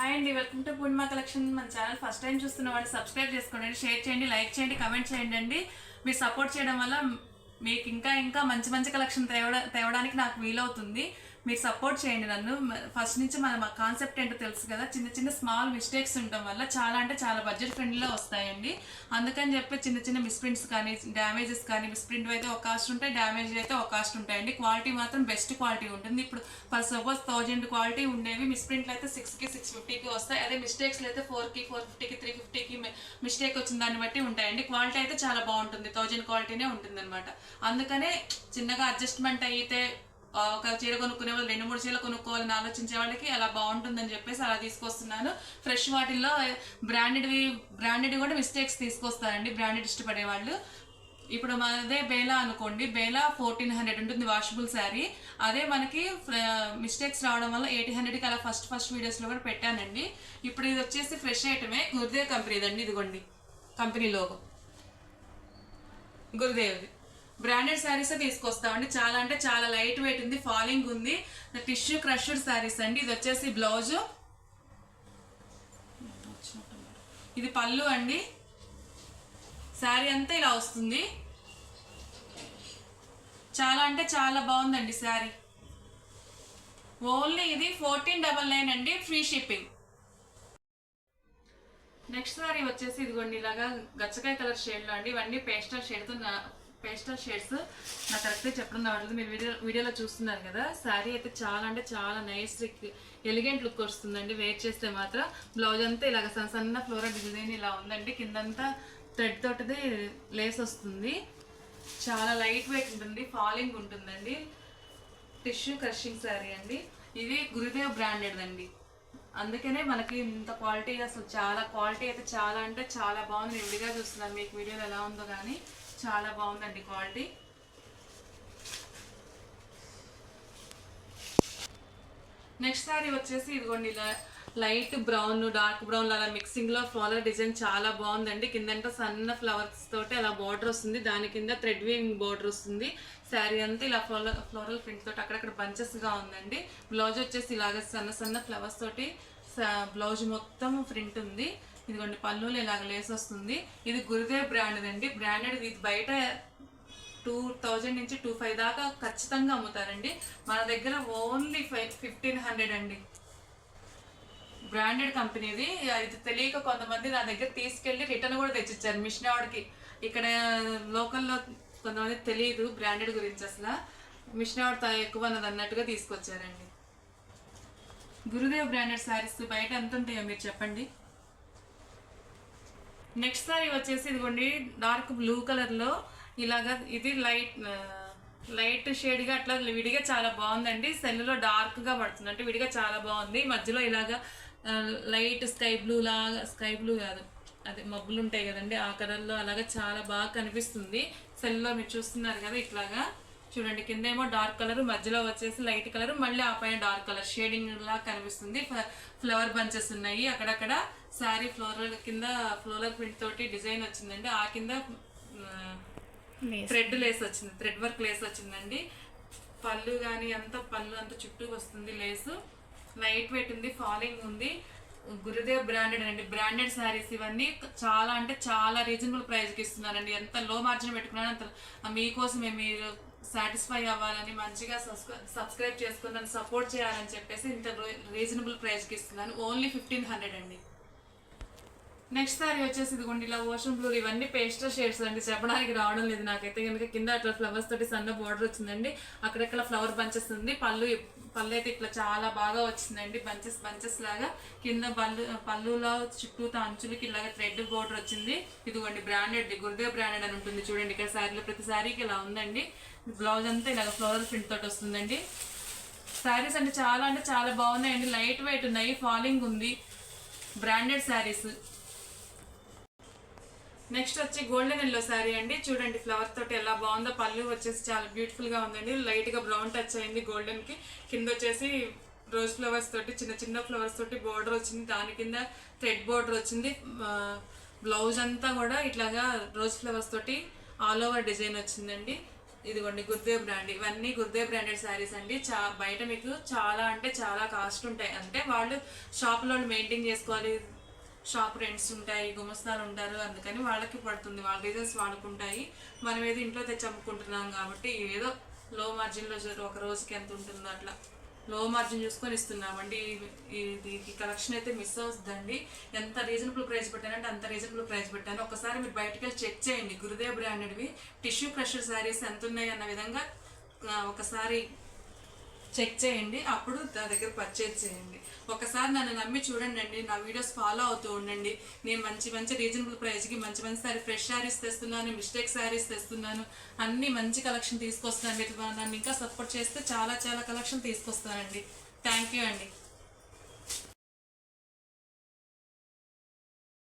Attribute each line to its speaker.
Speaker 1: Hi అండి welcome to Purnima collection మన channel. First time చూస్తున్న వాళ్ళు సబ్స్క్రైబ్ చేసుకోండి షేర్ చేయండి లైక్ చేయండి కమెంట్ చేయండి అండి. మీరు సపోర్ట్ చేయడం వల్ల మీకు ఇంకా ఇంకా మంచి మంచి కలెక్షన్ తేవడ తేవడానికి నాకు వీలవుతుంది. మీరు సపోర్ట్ చేయండి నన్ను. ఫస్ట్ నుంచి మన కాన్సెప్ట్ ఏంటో తెలుసు కదా? చిన్న చిన్న స్మాల్ మిస్టేక్స్ ఉండటం వల్ల చాలా అంటే చాలా బడ్జెట్ ఫ్రెండ్లీలో వస్తాయండి. అందుకని చెప్పి చిన్న చిన్న మిస్ప్రింట్స్ కానీ డ్యామేజెస్ కానీ మిస్ప్రింట్ అయితే ఒక కాస్ట్ ఉంటాయి డ్యామేజ్ అయితే ఒక కాస్ట్ ఉంటాయండి. క్వాలిటీ మాత్రం బెస్ట్ క్వాలిటీ ఉంటుంది. ఇప్పుడు ఫర్ సపోజ్ థౌజండ్ క్వాలిటీ ఉండేవి మిస్ప్రింట్లు అయితే సిక్స్కి సిక్స్ ఫిఫ్టీకి వస్తాయి. అదే మిస్టేక్స్లు అయితే ఫోర్కి ఫోర్ ఫిఫ్టీకి త్రీ ఫిఫ్టీకి మిస్టేక్ వచ్చిన దాన్ని బట్టి ఉంటాయండి. క్వాలిటీ అయితే చాలా బాగుంటుంది. థౌజండ్ క్వాలిటీనే ఉంటుంది అనమాట అందుకనే చిన్నగా అడ్జస్ట్మెంట్ అయితే ఒక చీర కొనుక్కునే వాళ్ళు రెండు మూడు చీరలు కొనుక్కోవాలని ఆలోచించే వాళ్ళకి అలా బాగుంటుందని చెప్పేసి అలా తీసుకొస్తున్నాను. ఫ్రెష్ వాటిల్లో బ్రాండెడ్వి బ్రాండెడ్ కూడా మిస్టేక్స్ తీసుకొస్తారండి బ్రాండెడ్ ఇష్టపడే వాళ్ళు. ఇప్పుడు అదే బేలా అనుకోండి బేలా ఫోర్టీన్ హండ్రెడ్ ఉంటుంది వాషబుల్ శారీ అదే మనకి మిస్టేక్స్ రావడం వల్ల ఎయిటీ హండ్రెడ్కి అలా ఫస్ట్ ఫస్ట్ వీడియోస్లో కూడా పెట్టానండి. ఇప్పుడు ఇది వచ్చేసి ఫ్రెష్ ఐటమే గురుదేవ్ కంపెనీదండి ఇదిగోండి కంపెనీ లోగో గురుదేవ్ది. బ్రాండెడ్ శారీసే తీసుకొస్తామండి చాలా అంటే చాలా లైట్ వెయిట్ ఉంది ఫాలింగ్ ఉంది. టిష్యూ క్రష్డ్ శారీస్ అండి. ఇది వచ్చేసి బ్లౌజ్ ఇది పళ్ళు అండి. శారీ అంతా ఇలా వస్తుంది. చాలా అంటే చాలా బాగుందండి శారీ ఓన్లీ ఇది ఫోర్టీన్ డబల్ నైన్ అండి. ఫ్రీ షిప్పింగ్ నెక్స్ట్ సారీ వచ్చేసి ఇదిగోండి ఇలాగా గచ్చకాయ కలర్ షేడ్లో అండి. ఇవన్నీ పేస్టల్ షేడ్తో పేస్టల్ షేడ్స్ నాకు కరెక్ట్గా చెప్పడం రావట్లేదు. మీరు వీడియో వీడియోలో చూస్తున్నారు కదా శారీ అయితే చాలా అంటే చాలా నైస్ ఎలిగెంట్ లుక్ వస్తుందండి. వేర్ చేస్తే మాత్రం బ్లౌజ్ అంతా ఇలాగ సన్న సన్న ఫ్లోరల్ డిజైన్ ఇలా ఉందండి. కిందంతా థ్రెడ్ తోటిది లేస్ వస్తుంది. చాలా లైట్ వెయిట్ ఉంటుంది ఫాలింగ్ ఉంటుందండి. టిష్యూ క్రషింగ్ శారీ అండి. ఇది గురుదేవ్ బ్రాండెడ్ అండి అందుకనే మనకి ఇంత క్వాలిటీ అసలు చాలా క్వాలిటీ అయితే చాలా అంటే చాలా బాగుంది. విడిగా చూస్తున్నాను మీకు వీడియోలో ఎలా ఉందో కానీ. చాలా బాగుందండి క్వాలిటీ. నెక్స్ట్ శారీ వచ్చేసి ఇదిగోండి ఇలా లైట్ బ్రౌన్ డార్క్ బ్రౌన్ అలా మిక్సింగ్లో ఫ్లవర్ డిజైన్ చాలా బాగుందండి. కిందంట సన్న ఫ్లవర్స్ తోటి అలా బార్డర్ వస్తుంది. దాని కింద థ్రెడ్ వీవింగ్ బార్డర్ వస్తుంది. శారీ అంతా ఇలా ఫ్లోరల్ ఫ్లోరల్ ప్రింట్ తోటి అక్కడక్కడ బంచెస్గా ఉందండి. బ్లౌజ్ వచ్చేసి ఇలాగ సన్న సన్న ఫ్లవర్స్ తోటి బ్లౌజ్ మొత్తం ప్రింట్ ఉంది. ఇదిగోండి పళ్ళులో ఇలాగ లేస్ వస్తుంది. ఇది గురుదేవ్ బ్రాండ్ అండి బ్రాండెడ్ ఇది బయట టూ థౌజండ్ నుంచి టూ ఫైవ్ దాకా ఖచ్చితంగా అమ్ముతారండి. మన దగ్గర ఓన్లీ ఫైవ్ ఫిఫ్టీన్ హండ్రెడ్ అండి. బ్రాండెడ్ కంపెనీది ఇది తెలియక కొంతమంది నా దగ్గర తీసుకెళ్ళి రిటర్న్ కూడా తెచ్చిచ్చారు మిషన్ ఆవిడకి. ఇక్కడ లోకల్లో కొంతమంది తెలియదు బ్రాండెడ్ గురించి అసలు. మిషన్ ఆవిడ ఎక్కువ అన్నది అన్నట్టుగా తీసుకొచ్చారండి. గురుదేవ్ బ్రాండెడ్ శారీస్ బయట ఎంత ఉంటాయో మీరు చెప్పండి. నెక్స్ట్ సారీ వచ్చేసి ఇదిగోండి డార్క్ బ్లూ కలర్లో ఇలాగా ఇది లైట్ లైట్ షేడ్గా అట్లా విడిగా చాలా బాగుందండి. సెల్లో డార్క్గా పడుతుంది. అంటే విడిగా చాలా బాగుంది. మధ్యలో ఇలాగా లైట్ స్కై బ్లూ లాగా స్కై బ్లూ కాదు అదే మబ్బులు ఉంటాయి కదండి ఆ కలర్లో అలాగా చాలా బాగా కనిపిస్తుంది. సెల్లో మీరు చూస్తున్నారు కదా ఇట్లాగా. చూడండి కింద ఏమో డార్క్ కలర్ మధ్యలో వచ్చేసి లైట్ కలర్ మళ్ళీ ఆ పైన డార్క్ కలర్ షేడింగ్ లా కనిపిస్తుంది ఫ్లవర్ బంచెస్ ఉన్నాయి. అక్కడక్కడ శారీ ఫ్లోరల్ కింద ఫ్లోరల్ ప్రింట్ తోటి డిజైన్ వచ్చిందండి. ఆ కింద థ్రెడ్ లేస్ వచ్చింది. థ్రెడ్ వర్క్ లేస్ వచ్చిందండి. పళ్ళు కానీ అంతా పళ్ళు అంతా చుట్టూ వస్తుంది లేసు. లైట్ వెయిట్ ఉంది ఫాలింగ్ ఉంది. గురుదేవ్ బ్రాండెడ్ అండి. బ్రాండెడ్ శారీస్ ఇవన్నీ చాలా అంటే చాలా రీజనబుల్ ప్రైస్కి ఇస్తున్నారండి. ఎంత లో మార్జిన్ పెట్టుకున్నారో అంత మీకోసమే మీరు సాటిస్ఫై అవ్వాలని మంచిగా సబ్స్క్రైబ్ చేసుకుని నన్ను సపోర్ట్ చేయాలని చెప్పేసి ఇంత రీజనబుల్ ప్రైస్కి ఇస్తున్నాను. ఓన్లీ ఫిఫ్టీన్ హండ్రెడ్ అండి. నెక్స్ట్ సారీ వచ్చేసి ఇదిగోండి ఇలా ఓషన్ బ్లూ ఇవన్నీ పేస్టల్ షేడ్స్ అండి. చెప్పడానికి రావడం లేదు నాకైతే. కనుక కింద అట్లా ఫ్లవర్స్ తోటి సన్న బార్డర్ వచ్చిందండి. అక్కడక్కడ ఫ్లవర్ బంచెస్ ఉంది. పళ్ళు పళ్ళు అయితే ఇట్లా చాలా బాగా వచ్చిందండి. బంచెస్ బంచెస్ లాగా కింద పళ్ళు పళ్ళులో చుట్టూ అంచులకి ఇలాగ థ్రెడ్ బోర్డర్ వచ్చింది. ఇదిగోండి బ్రాండెడ్ గురుదేవ్ బ్రాండెడ్ అని ఉంటుంది చూడండి. ఇక్కడ శారీలో ప్రతి శారీకి ఇలా ఉందండి. బ్లౌజ్ అంతా ఇలాగ ఫ్లవర్ ప్రింట్ తోటి వస్తుందండి. శారీస్ అంటే చాలా అంటే చాలా బాగున్నాయండి. లైట్ వెయిట్ ఉన్నాయి. ఫాలింగ్ ఉంది. బ్రాండెడ్ శారీస్ నెక్స్ట్ వచ్చి గోల్డెన్ ఎల్లో శారీ అండి. చూడండి ఫ్లవర్ తోటి ఎలా బాగుందో. పళ్ళు వచ్చేసి చాలా బ్యూటిఫుల్గా ఉందండి. లైట్గా బ్రౌన్ టచ్ అయింది గోల్డెన్కి. కింద వచ్చేసి రోజ్ ఫ్లవర్స్ తోటి చిన్న చిన్న ఫ్లవర్స్ తోటి బోర్డర్ వచ్చింది. దాని కింద థ్రెడ్ బోర్డర్ వచ్చింది. బ్లౌజ్ అంతా కూడా ఇట్లాగా రోజ్ ఫ్లవర్స్ తోటి ఆల్ ఓవర్ డిజైన్ వచ్చిందండి. ఇదిగోండి గుర్దేవ్ బ్రాండ్ ఇవన్నీ గుర్దేవ్ బ్రాండెడ్ శారీస్ అండి. చా బయట మీకు చాలా అంటే చాలా కాస్ట్ ఉంటాయి. అంటే వాళ్ళు షాప్లో మెయింటైన్ చేసుకోవాలి. షాప్ రెంట్స్ ఉంటాయి గుమస్తాలు ఉంటారు అందుకని వాళ్ళకి పడుతుంది. వాళ్ళ రీజన్స్ వాళ్ళకుంటాయి. మనం ఏదో ఇంట్లో తెచ్చి అమ్ముకుంటున్నాం కాబట్టి ఏదో లో మార్జిన్లో ఒక రోజుకి ఎంత ఉంటుందో అట్లా. లో మార్జిన్ చూసుకొని ఇస్తున్నామండి. ఇది ఈ కలెక్షన్ అయితే మిస్ అవుతుందండి. ఎంత రీజనబుల్ ప్రైస్ పెట్టానంటే అంత రీజనబుల్ ప్రైస్ పెట్టాను. ఒకసారి మీరు బయటకు వెళ్ళి చెక్ చేయండి. గురుదేవ్ బ్రాండెడ్వి. టిష్యూ క్రషర్ శారీస్ ఎంత ఉన్నాయి అన్న విధంగా ఒకసారి చెక్ చేయండి అప్పుడు నా దగ్గర పర్చేజ్ చేయండి. ఒకసారి నన్ను నమ్మి చూడండి అండి నా వీడియోస్ ఫాలో అవుతూ ఉండండి. నేను మంచి మంచి రీజనబుల్ ప్రైస్కి మంచి మంచి సారీ ఫ్రెష్ శారీస్ తెస్తున్నాను మిస్టేక్ శారీస్ తెస్తున్నాను. అన్ని మంచి కలెక్షన్ తీసుకొస్తున్నాను. మీరు నన్ను ఇంకా సపోర్ట్ చేస్తే చాలా చాలా కలెక్షన్ తీసుకొస్తానండి. థ్యాంక్ యూ అండి.